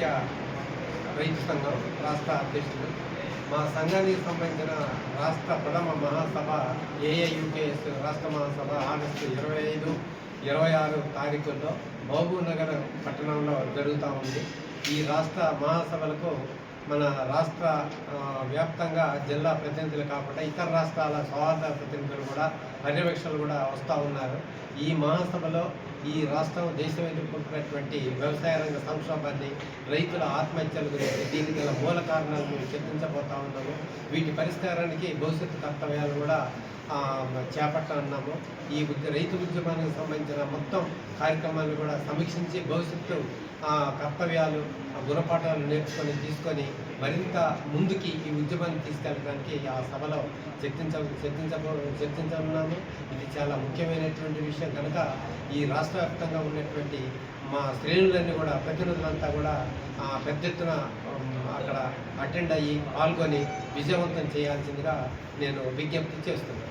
ఐక్య రైతు సంఘం రాష్ట్ర అధ్యక్షుడు మా సంఘానికి సంబంధించిన రాష్ట్ర ప్రథమ మహాసభ ఏఏయుకేఎస్ రాష్ట్ర మహాసభ ఆగస్టు ఇరవై ఐదు ఇరవై ఆరు తారీఖుల్లో మహబూబ్నగర్ పట్టణంలో జరుగుతూ ఉంది. ఈ రాష్ట్ర మహాసభలకు మన రాష్ట్ర వ్యాప్తంగా జిల్లా ప్రతినిధులు కాకుండా ఇతర రాష్ట్రాల సౌహార్ద ప్రతినిధులు కూడా పర్యవేక్షకులు కూడా వస్తూ ఉన్నారు. ఈ మహాసభలో ఈ రాష్ట్రం దేశం ఎదుర్కొంటున్నటువంటి వ్యవసాయ రంగ సంక్షోభాన్ని రైతుల ఆత్మహత్యల గురించి దీనికి గల మూల కారణాలను చర్చించబోతా ఉన్నాము. వీటి పరిష్కారానికి భవిష్యత్తు కర్తవ్యాలు కూడా ఆ, చేపట్టనున్నాము ఈ రైతు ఉద్యమానికి సంబంధించిన మొత్తం కార్యక్రమాలను కూడా సమీక్షించి భవిష్యత్తు కర్తవ్యాలు గుణపాఠాలు నేర్చుకొని తీసుకొని మరింత ముందుకి ఈ ఉద్యమాన్ని తీసుకెళ్ళడానికి ఆ సభలో చర్చించ చర్చించబో చర్చించనున్నాము. ఇది చాలా ముఖ్యమైనటువంటి విషయం. కనుక ఈ రాష్ట్ర వ్యాప్తంగా ఉన్నటువంటి మా శ్రేణులన్నీ కూడా ప్రతినిధులంతా కూడా పెద్ద ఎత్తున అక్కడ అటెండ్ అయ్యి పాల్గొని విజయవంతం చేయాల్సిందిగా నేను విజ్ఞప్తి చేస్తున్నాను.